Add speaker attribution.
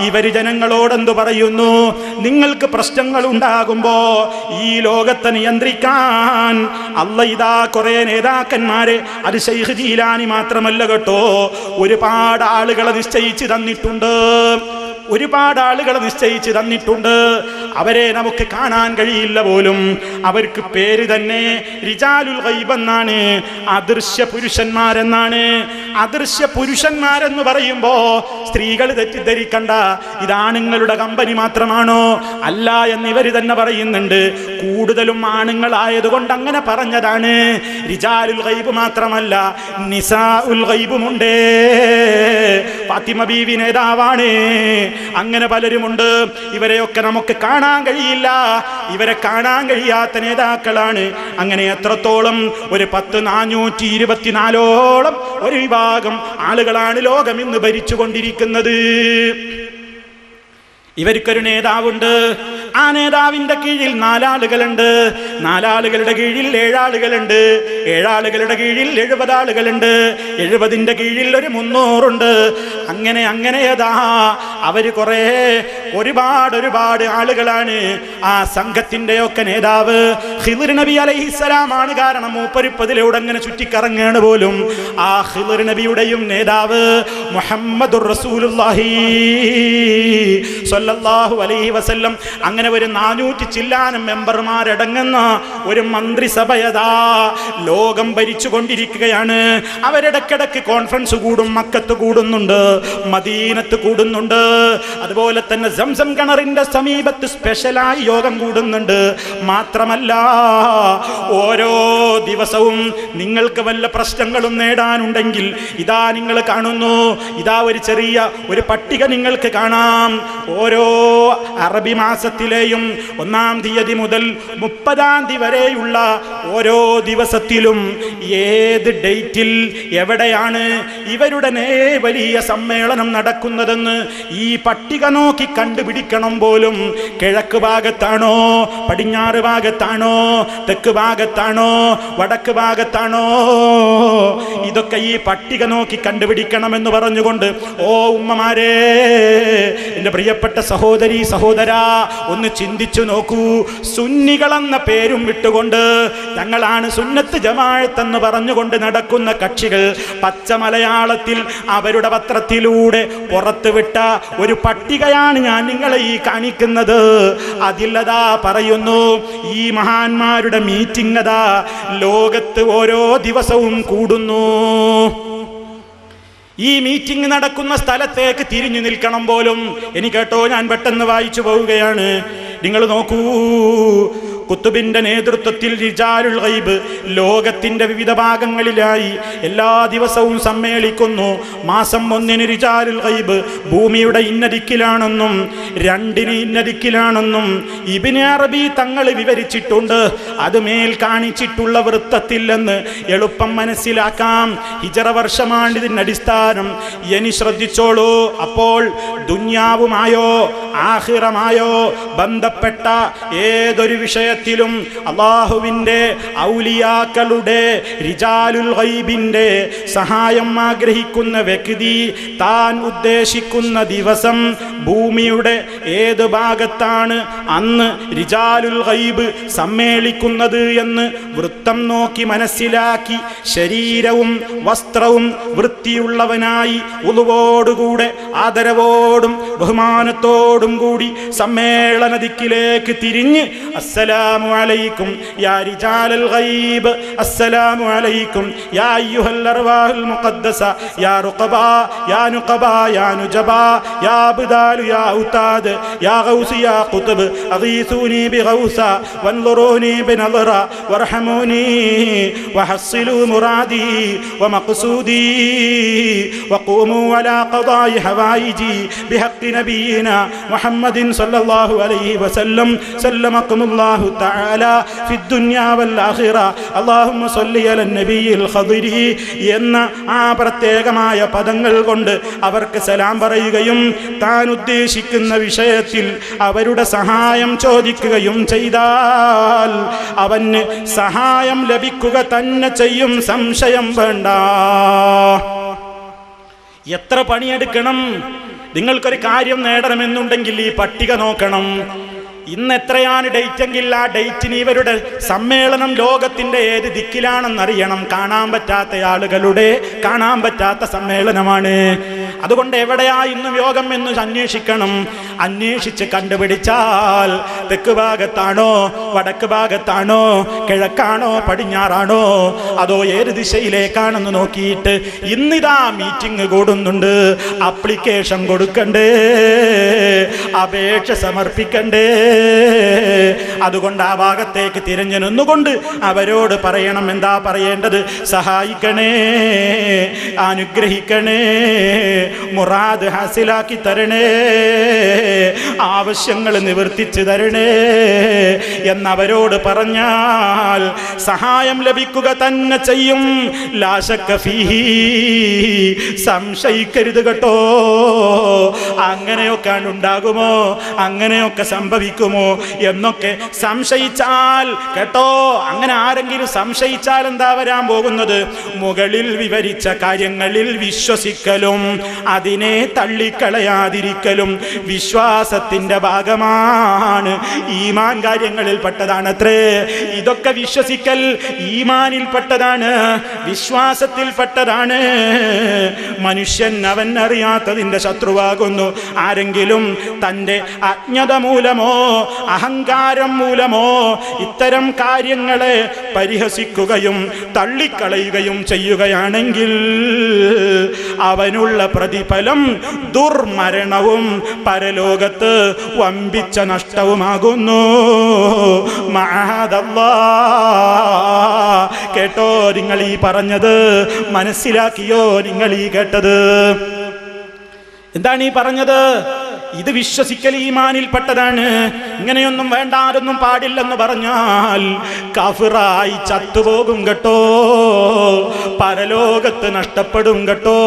Speaker 1: ഇവർ ജനങ്ങളോടെന്തു പറയുന്നു? നിങ്ങൾക്ക് പ്രശ്നങ്ങൾ ഉണ്ടാകുമ്പോ ഈ ലോകത്തെ നിയന്ത്രിക്കാൻ അല്ല ഇതാ കുറെ നേതാക്കന്മാരെ അത് ഷെയ്ഖ് ജീലാനി മാത്രമല്ല കേട്ടോ. ഒരുപാട് ആളുകളെ നിശ്ചയിച്ച് തന്നിട്ടുണ്ട്. ഒരുപാട് ആളുകളെ നിശ്ചയിച്ച് തന്നിട്ടുണ്ട്. അവരെ നമുക്ക് കാണാൻ കഴിയില്ല പോലും. അവർക്ക് പേര് തന്നെ റിജാലുൽ എന്നാണ് അദൃശ്യ പുരുഷന്മാരെന്നാണ്. അദൃശ്യ പുരുഷന്മാരെന്ന് പറയുമ്പോ സ്ത്രീകൾ തെറ്റിദ്ധരിക്കണ്ട. ഇതാണുങ്ങളുടെ കമ്പനി മാത്രമാണോ? അല്ല എന്ന് ഇവർ തന്നെ പറയുന്നുണ്ട്. കൂടുതലും ആണുങ്ങളായതുകൊണ്ട് അങ്ങനെ പറഞ്ഞതാണ്. റിജാലുൽ ഗൈബ് മാത്രമല്ല നിസാ ഉൽ ഗൈബുമുണ്ട്. ഫാത്തിമ ബീവി നേതാവാണ്. അങ്ങനെ പലരുമുണ്ട്. ഇവരെയൊക്കെ നമുക്ക് കാണാൻ കഴിയില്ല. ഇവരെ കാണാൻ കഴിയാത്ത നേതാക്കളാണ്. അങ്ങനെ എത്രത്തോളം ഒരു പത്ത് നാനൂറ്റി ഇരുപത്തിനാലോളം ഒരു വിഭാഗം ആളുകളാണ് ലോകം ഇന്ന് ഭരിച്ചുകൊണ്ടിരിക്കുന്നത്. ഇവർക്കൊരു നേതാവുണ്ട്. ആ നേതാവിന്റെ കീഴിൽ നാലാളുകളുണ്ട്. നാലാളുകളുടെ കീഴിൽ ഏഴാളുകളുണ്ട്. ഏഴാളുകളുടെ കീഴിൽ എഴുപത് ആളുകളുണ്ട് എഴുപതിന്റെ കീഴിൽ ഒരു മുന്നൂറുണ്ട്. അങ്ങനെ അങ്ങനെ ഏതാ? അവർ കുറെ ഒരുപാട് ഒരുപാട് ആളുകളാണ് ആ സംഘത്തിന്റെ ഒക്കെ നേതാവ് നബി അലൈഹിസ്സലാമാണ് കാരണം മൂപ്പരിപ്പതിലൂടെ അങ്ങനെ ചുറ്റിക്കറങ്ങാണ് പോലും. ആ ഹിദർ നബിയുടെയും നേതാവ് മുഹമ്മദ് അലൈഹി വസല്ലം. അങ്ങനെ ഒരു നാനൂറ്റി ചില്ലാനം മെമ്പർമാരടങ്ങുന്ന ഒരു മന്ത്രിസഭയതാ ലോകം ഭരിച്ചു കൊണ്ടിരിക്കുകയാണ് അവരിടക്കിടക്ക് കോൺഫറൻസ് കൂടും മക്കത്ത് കൂടുന്നുണ്ട് മദീനത്ത് കൂടുന്നുണ്ട്. അതുപോലെ തന്നെ സംസം കിണറിന്റെ സമീപത്ത് സ്പെഷ്യലായി യോഗം കൂടുന്നുണ്ട്. മാത്രമല്ല ഓരോ ദിവസവും നിങ്ങൾക്ക് വല്ല പ്രശ്നങ്ങളും നേടാനുണ്ടെങ്കിൽ ഇതാ നിങ്ങൾ കാണുന്നു. ഇതാ ഒരു ചെറിയ ഒരു പട്ടിക നിങ്ങൾക്ക് കാണാം. ഓരോ അറബി മാസത്തിലെയും ഒന്നാം തീയതി മുതൽ മുപ്പതാം തീയതി വരെയുള്ള ഓരോ ദിവസത്തിലും ഏത് ഡേറ്റിൽ എവിടെയാണ് ഇവരുടെ വലിയ സമ്മേളനം നടക്കുന്നതെന്ന് ഈ പട്ടിക നോക്കി കണ്ടുപിടിക്കണം പോലും. കിഴക്ക് ഭാഗത്താണോ? പടിഞ്ഞാറ് ഭാഗത്താണോ? തെക്ക് ഭാഗത്താണോ? വടക്ക് ഭാഗത്താണോ? ഇതൊക്കെ ഈ പട്ടിക നോക്കി കണ്ടുപിടിക്കണം കണ്ടുപിടിക്കണമെന്ന് പറഞ്ഞുകൊണ്ട് ഓ ഉമ്മമാരെ എന്റെ പ്രിയപ്പെട്ട സഹോദരി സഹോദരാ ഒന്ന് ചിന്തിച്ചു നോക്കൂ. സുന്നികളെന്ന പേരും വിട്ടുകൊണ്ട് ഞങ്ങളാണ് സുന്നത്ത് ജമാഴത്തെന്ന് പറഞ്ഞുകൊണ്ട് നടക്കുന്ന കക്ഷികൾ. പച്ച മലയാളത്തിൽ അവരുടെ പത്രത്തിലൂടെ പുറത്തുവിട്ട ഒരു പട്ടികയാണ് ഞാൻ നിങ്ങളെ ഈ കാണിക്കുന്നത്. അതില്ലതാ പറയുന്നു ഈ മഹാന്മാരുടെ മീറ്റിംഗ് അതാ ലോകത്ത് ഓരോ ദിവസവും കൂടുന്നു. ഈ മീറ്റിംഗ് നടക്കുന്ന സ്ഥലത്തേക്ക് തിരിഞ്ഞു നിൽക്കണം പോലും. എനിക്ക് കേട്ടോ ഞാൻ പെട്ടെന്ന് വായിച്ചു പോവുകയാണ്. നിങ്ങൾ നോക്കൂ കുത്തുബിന്റെ നേതൃത്വത്തിൽ റിജാലുൽ ഗൈബ് ലോകത്തിന്റെ വിവിധ ഭാഗങ്ങളിലായി എല്ലാ ദിവസവും സമ്മേളിക്കുന്നു. മാസം ഒന്നിന് റിജാലുൽ ഗൈബ് ഭൂമിയുടെ ഇന്നദിക്കിലാണെന്നും രണ്ടിന് ഇന്നദിക്കിലാണെന്നും ഇബിന് അറബി തങ്ങൾ വിവരിച്ചിട്ടുണ്ട്. അത് മേൽ കാണിച്ചിട്ടുള്ള വൃത്തത്തില്ലെന്ന് എളുപ്പം മനസ്സിലാക്കാം. ഹിജറ വർഷമാണ് അടിസ്ഥാനം. ഇനി ശ്രദ്ധിച്ചോളൂ. അപ്പോൾ ദുന്യാവുമായോ ആഹിറമായോ ബന്ധപ്പെട്ട ഏതൊരു വിഷയത്തിലും അള്ളാഹുവിന്റെ ഔലിയാക്കളുടെ റിജാലുൽ ഗൈബിന്റെ സഹായം ആഗ്രഹിക്കുന്ന വ്യക്തി താൻ ഉദ്ദേശിക്കുന്ന ദിവസം ഭൂമിയുടെ ഏത് ഭാഗത്താണ് അന്ന് റിജാലുൽ ഗൈബ് സമ്മേളിക്കുന്നത് എന്ന് വൃത്തം നോക്കി മനസ്സിലാക്കി ശരീരവും വസ്ത്രവും വൃത്തിയുള്ളവനായി ഉളുവോടുകൂടെ ആദരവോടും ബഹുമാനത്തോടും കൂടി സമ്മേളന ദിക്കിലേക്ക് തിരിഞ്ഞ് السلام عليكم يا رجال الغيب. السلام عليكم يا أيها الأرواح المقدسة. يا رقبا يا نقبا يا نجبا يا بدال يا أوتاد يا غوث يا قطب. أغيثوني بغوثا وانظروني بنظرة. وارحموني وحصلوا مرادي ومقصودي. وقوموا على قضاء حوائجي بحق نبينا محمد صلى الله عليه وسلم. سلمكم الله تعالى في الدنيا والآخرة اللهم صل على النبي الخضري എന്ന ആ പ്രത്യേകമായ പദങ്ങൾ കൊണ്ട് അവർക്ക് സലാം പറയുകയും താൻ ഉദ്ദേശിക്കുന്ന വിഷയത്തിൽ അവരുടെ സഹായം ചോദിക്കുകയും ചെയ്താൽ അവന് സഹായം ലഭിക്കുക തന്നെ ചെയ്യും സംശയം വേണ്ട എത്ര പണിയെടുക്കണം നിങ്ങൾക്കൊരു കാര്യം നേടണമെന്നുണ്ടെങ്കിൽ ഈ പട്ടിക നോക്കണം ഇന്ന് എത്രയാണ് ഡേറ്റ് എങ്കിൽ ആ ഡേറ്റിന് ഇവരുടെ സമ്മേളനം ലോകത്തിന്റെ ഏത് ദിക്കിലാണെന്നറിയണം. കാണാൻ പറ്റാത്ത ആളുകളുടെ കാണാൻ പറ്റാത്ത സമ്മേളനമാണ്. അതുകൊണ്ട് എവിടെയാ ഇന്നും യോഗം എന്ന് അന്വേഷിക്കണം. അന്വേഷിച്ച് കണ്ടുപിടിച്ചാൽ തെക്ക് ഭാഗത്താണോ വടക്ക് ഭാഗത്താണോ കിഴക്കാണോ പടിഞ്ഞാറാണോ അതോ ഏത് ദിശയിലേക്കാണെന്ന് നോക്കിയിട്ട് ഇന്നിതാ മീറ്റിംഗ് കൂടുന്നുണ്ട്. അപ്ലിക്കേഷൻ കൊടുക്കണ്ടേ അപേക്ഷ സമർപ്പിക്കണ്ടേ. അതുകൊണ്ട് ആ ഭാഗത്തേക്ക് തിരഞ്ഞു നിന്നുകൊണ്ട് അവരോട് പറയണം എന്താ പറയേണ്ടത്? സഹായിക്കണേ അനുഗ്രഹിക്കണേ മുറാദ് ഹാസിലാക്കി തരണേ. ആവശ്യങ്ങൾ നിവർത്തിച്ചു തരണേ എന്നവരോട് പറഞ്ഞാൽ സഹായം ലഭിക്കുക തന്നെ ചെയ്യും. സംശയിക്കരുത് കേട്ടോ. അങ്ങനെയൊക്കെ ഉണ്ടാകുമോ? അങ്ങനെയൊക്കെ സംഭവിക്കുമോ? എന്നൊക്കെ സംശയിച്ചാൽ കേട്ടോ. അങ്ങനെ ആരെങ്കിലും സംശയിച്ചാൽ എന്താ വരാൻ പോകുന്നത്? മുകളിൽ വിവരിച്ച കാര്യങ്ങളിൽ വിശ്വസിക്കലും അതിനെ തള്ളിക്കളയാതിരിക്കലും വിശ്വാസത്തിന്റെ ഭാഗമാണ്. ഈമാൻ കാര്യങ്ങളിൽ പെട്ടതാണ് അത്രേ ഇതൊക്കെ വിശ്വസിക്കൽ ഈമാനിൽ പെട്ടതാണ്. വിശ്വാസത്തിൽ പെട്ടതാണ്. മനുഷ്യൻ അവൻ അറിയാത്തതിന്റെ ശത്രുവാകുന്നു. ആരെങ്കിലും തന്റെ അജ്ഞത മൂലമോ അഹങ്കാരം മൂലമോ ഇത്തരം കാര്യങ്ങളെ പരിഹസിക്കുകയും തള്ളിക്കളയുകയും ചെയ്യുകയാണെങ്കിൽ അവനുള്ള പ്രതിഫലം ദുർമരണവും പരലോകത്ത് വമ്പിച്ച നഷ്ടവുമാകുന്നു. കേട്ടോ നിങ്ങൾ ഈ പറഞ്ഞത് മനസ്സിലാക്കിയോ നിങ്ങൾ ഈ കേട്ടത്? എന്താണ് ഈ പറഞ്ഞത്? ഇത് വിശ്വസിക്കൽ ഈമാനിൽപ്പെട്ടതാണ്. ഇങ്ങനെയൊന്നും വേണ്ട ആരൊന്നും പാടില്ലെന്ന് പറഞ്ഞാൽ കഫിറായി ചത്തുപോകും കേട്ടോ. പരലോകത്ത് നഷ്ടപ്പെടും കേട്ടോ.